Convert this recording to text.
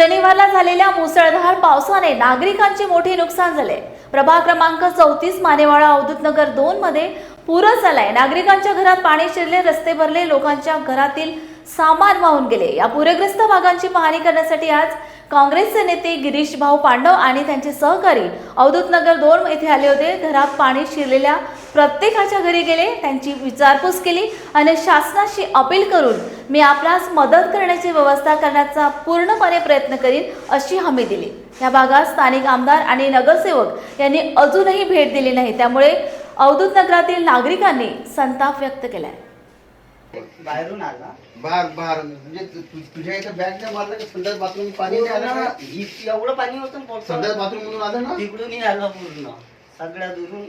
शनिवारला झालेल्या मुसळधार पावसाने नागरिकांचे मोठे नुकसान झाले. प्रभाग क्रमांक चौतीस मानेवाडा अवधूतनगर दोन मध्ये पूरच आलाय. नागरिकांच्या घरात पाणी शिरले रस्ते भरले लोकांच्या घरातील सामान वाहून गेले. या पूरग्रस्त भागांची पाहणी करण्यासाठी आज काँग्रेसचे नेते गिरीश भाऊ पांडव आणि त्यांचे सहकारी अवधूतनगर दोन येथे आले होते. घरात पाणी शिरलेल्या प्रत्येकाच्या घरी गेले. त्यांची विचारपूस केली आणि शासनाशी अपील करून मी आपणास मदत करण्याची व्यवस्था करण्याचा पूर्णपणे प्रयत्न करीन अशी हमी दिली. या भागात स्थानिक आमदार आणि नगरसेवक यांनी अजूनही भेट दिली नाही. त्यामुळे अवधूत नगरातील नागरिकांनी संताप व्यक्त केलाय. बाहेरून आला. बार बार म्हणजे तु- तुझ्या इथं बॅग नाही मारलं का? संडास बाथरूम पाणी नाही आलं का? हि- एवढं पाणी होतं संडास पावसाळ्यात. बाथरूम मधून आलं ना? तिकडूनही आलं पूर्ण. सगळ्या दुरून